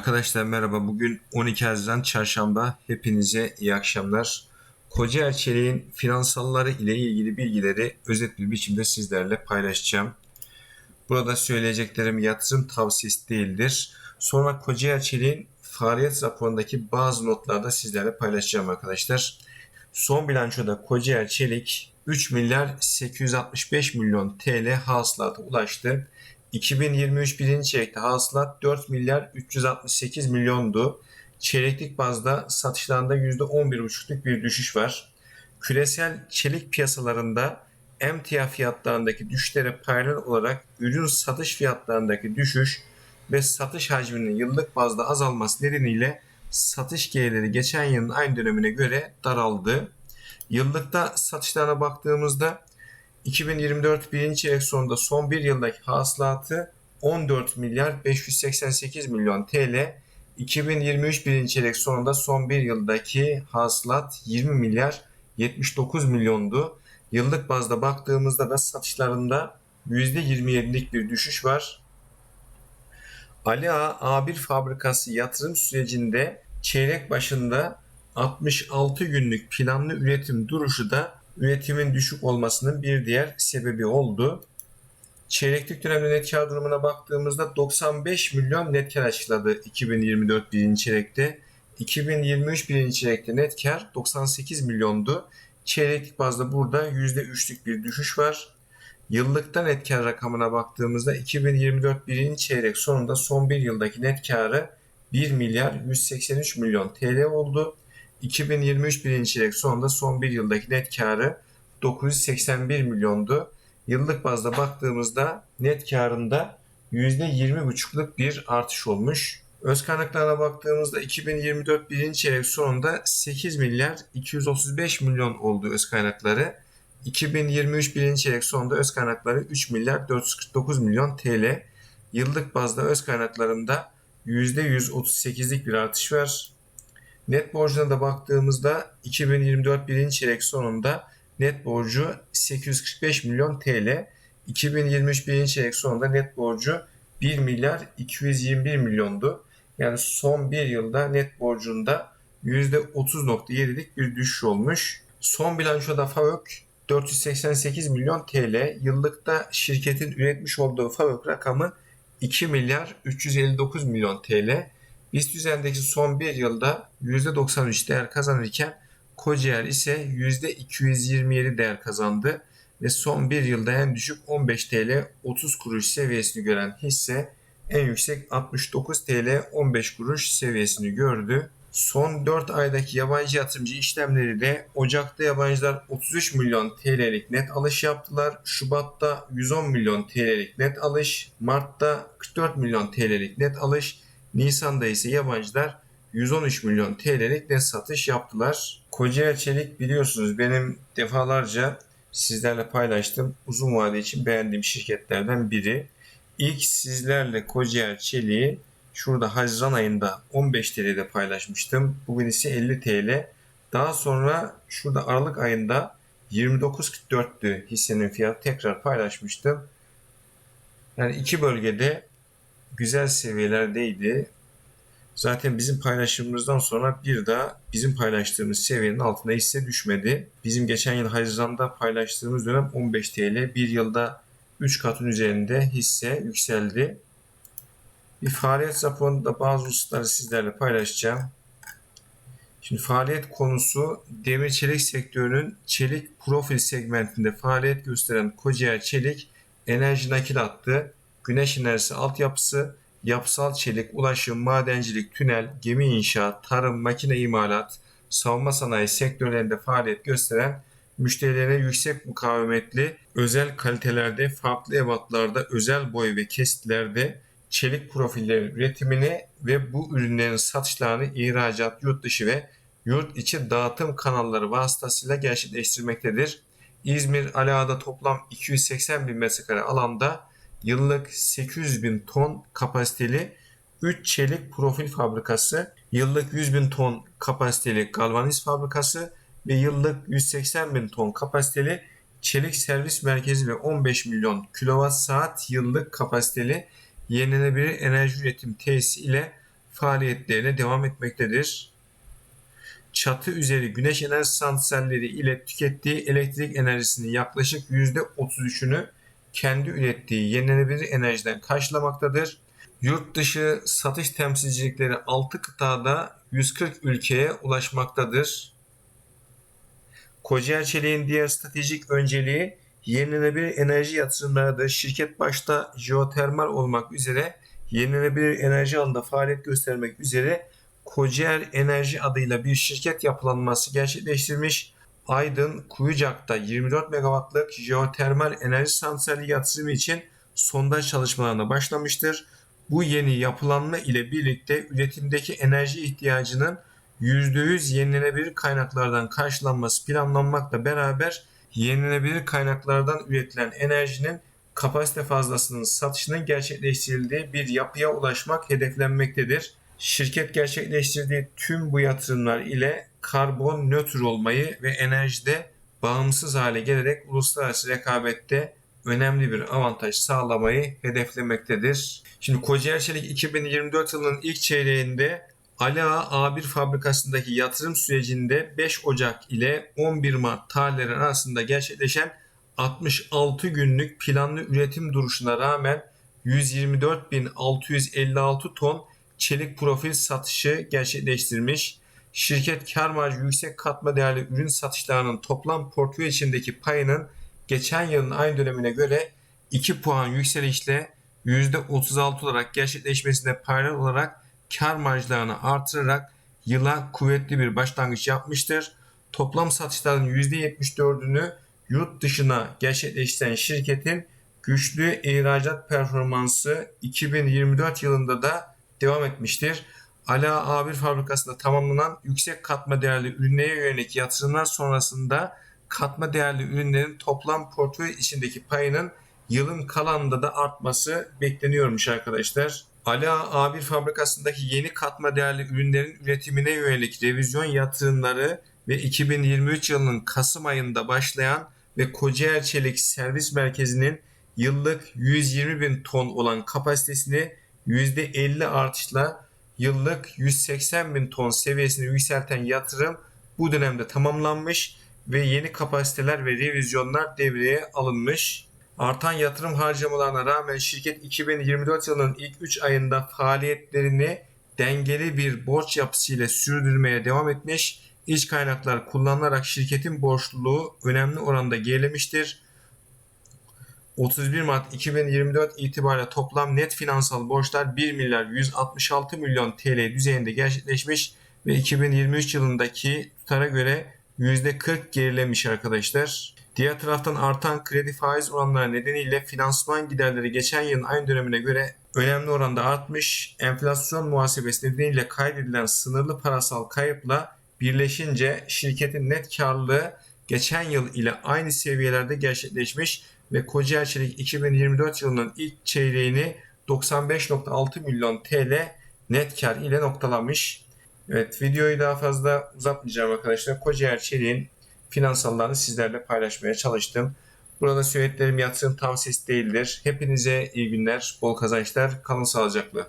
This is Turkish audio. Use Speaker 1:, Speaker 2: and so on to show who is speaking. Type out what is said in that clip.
Speaker 1: Arkadaşlar merhaba. Bugün 12 Haziran Çarşamba. Hepinize iyi akşamlar. Kocaeli Çelik'in finansalları ile ilgili bilgileri özet bir biçimde sizlerle paylaşacağım. Burada söyleyeceklerim yatırım tavsiyesi değildir. Sonra Kocaeli Çelik'in faaliyet raporundaki bazı notları da sizlerle paylaşacağım arkadaşlar. Son bilançoda Kocaeli Çelik 3 milyar 865 milyon TL hasılata ulaştı. 2023 birinci çeyrekte hasılat 4 milyar 368 milyondu. Çeyreklik bazda satışlarında %11,5'luk bir düşüş var. Küresel çelik piyasalarında emtia fiyatlarındaki düşüşlere paralel olarak ürün satış fiyatlarındaki düşüş ve satış hacminin yıllık bazda azalması nedeniyle satış gelirleri geçen yılın aynı dönemine göre daraldı. Yıllıkta satışlarına baktığımızda 2024 birinci çeyrek sonunda son bir yıldaki hasılatı 14 milyar 588 milyon TL. 2023 birinci çeyrek sonunda son bir yıldaki hasılat 20 milyar 79 milyondu. Yıllık bazda baktığımızda da satışlarında %27'lik bir düşüş var. Ali Ağa A1 fabrikası yatırım sürecinde çeyrek başında 66 günlük planlı üretim duruşu da üretimin düşük olmasının bir diğer sebebi oldu. Çeyreklik dönemde net kar durumuna baktığımızda 95 milyon net kar açıkladı 2024 birinci çeyrekte. 2023 birinci çeyrekte net kar 98 milyondu. Çeyreklik bazda burada %3'lük bir düşüş var. Yıllıkta net kar rakamına baktığımızda 2024 birinci çeyrek sonunda son bir yıldaki net karı 1 milyar 183 milyon TL oldu. 2023 birinci çeyrek sonunda son bir yıldaki net karı 981 milyondu. Yıllık bazda baktığımızda net karında %20,5'luk bir artış olmuş. Öz kaynaklarına baktığımızda 2024 birinci çeyrek sonunda 8 milyar 235 milyon oldu öz kaynakları. 2023 birinci çeyrek sonunda öz kaynakları 3 milyar 449 milyon TL. Yıllık bazda öz kaynaklarında %138'lik bir artış var. Net borcuna da baktığımızda 2024 birinci çeyrek sonunda net borcu 845 milyon TL. 2023 birinci çeyrek sonunda net borcu 1 milyar 221 milyondu. Yani son bir yılda net borcunda %30.7'lik bir düşüş olmuş. Son bilançoda FAVÖK 488 milyon TL. Yıllıkta şirketin üretmiş olduğu FAVÖK rakamı 2 milyar 359 milyon TL. BIST üzerindeki son bir yılda %93 değer kazanırken Kocaer ise %227 değer kazandı ve son bir yılda en düşük 15 TL 30 kuruş seviyesini gören hisse en yüksek 69 TL 15 kuruş seviyesini gördü. Son 4 aydaki yabancı yatırımcı işlemleri de Ocak'ta yabancılar 33 milyon TL'lik net alış yaptılar. Şubat'ta 110 milyon TL'lik net alış. Mart'ta 44 milyon TL'lik net alış. Nisan'da ise yabancılar 113 milyon TL'lik net satış yaptılar. Kocaeli Çelik biliyorsunuz benim defalarca sizlerle paylaştığım uzun vade için beğendiğim şirketlerden biri. İlk sizlerle Kocaeli Çelik'i şurada Haziran ayında 15 TL'de paylaşmıştım. Bugün ise 50 TL. Daha sonra şurada Aralık ayında 29.44'tü hissenin fiyatı tekrar paylaşmıştım. Yani iki bölgede güzel seviyelerdeydi. Zaten bizim paylaşımımızdan sonra bir daha bizim paylaştığımız seviyenin altına hisse düşmedi. Bizim geçen yıl Haziran'da paylaştığımız dönem 15 TL. Bir yılda 3 katın üzerinde hisse yükseldi. Bir faaliyet raporunda bazı hususları sizlerle paylaşacağım. Şimdi faaliyet konusu demir çelik sektörünün çelik profil segmentinde faaliyet gösteren Kocaeli Çelik enerji nakil hattı, güneş enerjisi altyapısı, yapısal çelik, ulaşım, madencilik, tünel, gemi inşaat, tarım, makine imalat, savunma sanayi sektörlerinde faaliyet gösteren müşterilerine yüksek mukavemetli özel kalitelerde, farklı ebatlarda, özel boy ve kesitlerde çelik profillerin üretimini ve bu ürünlerin satışlarını ihracat, yurt dışı ve yurt içi dağıtım kanalları vasıtasıyla gerçekleştirmektedir. İzmir Ala'da toplam 280 bin metrekare alanda yıllık 800 bin ton kapasiteli 3 çelik profil fabrikası, yıllık 100 bin ton kapasiteli galvaniz fabrikası ve yıllık 180 bin ton kapasiteli çelik servis merkezi ve 15 milyon kilowatt saat yıllık kapasiteli yenilenebilir enerji üretim tesisi ile faaliyetlerine devam etmektedir. Çatı üzeri güneş enerji santralleri ile tükettiği elektrik enerjisinin yaklaşık %33'ünü kendi ürettiği yenilenebilir enerjiden karşılamaktadır. Yurt dışı satış temsilcilikleri 6 kıtada 140 ülkeye ulaşmaktadır. Kocaeli Çelik'in diğer stratejik önceliği yenilenebilir enerji yatırımlarıdır. Şirket başta jeotermal olmak üzere yenilenebilir enerji alanında faaliyet göstermek üzere Kocaeli Enerji adıyla bir şirket yapılanması gerçekleştirmiş. Aydın Kuyucak'ta 24 megawattlık jeotermal enerji santrali yatırımı için sondaj çalışmalarına başlamıştır. Bu yeni yapılanma ile birlikte üretimdeki enerji ihtiyacının %100 yenilenebilir kaynaklardan karşılanması planlanmakla beraber yenilenebilir kaynaklardan üretilen enerjinin kapasite fazlasının satışının gerçekleştirildiği bir yapıya ulaşmak hedeflenmektedir. Şirket gerçekleştirdiği tüm bu yatırımlar ile karbon nötr olmayı ve enerjide bağımsız hale gelerek uluslararası rekabette önemli bir avantaj sağlamayı hedeflemektedir. Şimdi Kocaeli Çelik 2024 yılının ilk çeyreğinde Ali Ağa A1 fabrikasındaki yatırım sürecinde 5 Ocak ile 11 Mart tarihleri arasında gerçekleşen 66 günlük planlı üretim duruşuna rağmen 124.656 ton çelik profil satışı gerçekleştirmiş. Şirket kar marjı yüksek katma değerli ürün satışlarının toplam portföy içindeki payının geçen yılın aynı dönemine göre 2 puan yükselişle %36 olarak gerçekleşmesine paralel olarak kar marjlarını artırarak yıla kuvvetli bir başlangıç yapmıştır. Toplam satışların %74'ünü yurt dışına gerçekleştiren şirketin güçlü ihracat performansı 2024 yılında da devam etmiştir. Ala A1 fabrikasında tamamlanan yüksek katma değerli ürünlere yönelik yatırımlar sonrasında katma değerli ürünlerin toplam portföy içindeki payının yılın kalanında da artması bekleniyormuş arkadaşlar. Ala A1 fabrikasındaki yeni katma değerli ürünlerin üretimine yönelik revizyon yatırımları ve 2023 yılının Kasım ayında başlayan ve Kocaeli Çelik Servis Merkezi'nin yıllık 120 bin ton olan kapasitesini %50 artışla yıllık 180 bin ton seviyesine yükselten yatırım bu dönemde tamamlanmış ve yeni kapasiteler ve revizyonlar devreye alınmış. Artan yatırım harcamalarına rağmen şirket 2024 yılının ilk 3 ayında faaliyetlerini dengeli bir borç yapısıyla sürdürmeye devam etmiş. İç kaynaklar kullanılarak şirketin borçluluğu önemli oranda gerilemiştir. 31 Mart 2024 itibariyle toplam net finansal borçlar 1 milyar 166 milyon TL düzeyinde gerçekleşmiş ve 2023 yılındaki tutara göre %40 gerilemiş arkadaşlar. Diğer taraftan artan kredi faiz oranları nedeniyle finansman giderleri geçen yılın aynı dönemine göre önemli oranda artmış. Enflasyon muhasebesi nedeniyle kaydedilen sınırlı parasal kayıpla birleşince şirketin net karlılığı geçen yıl ile aynı seviyelerde gerçekleşmiş ve Kocaeli Çelik 2024 yılının ilk çeyreğini 95.6 milyon TL net kar ile noktalamış. Evet videoyu daha fazla uzatmayacağım arkadaşlar. Kocaeli Çelik'in finansallarını sizlerle paylaşmaya çalıştım. Burada söylediklerim yatırım tavsiyesi değildir. Hepinize iyi günler, bol kazançlar, kalın sağlıcakla.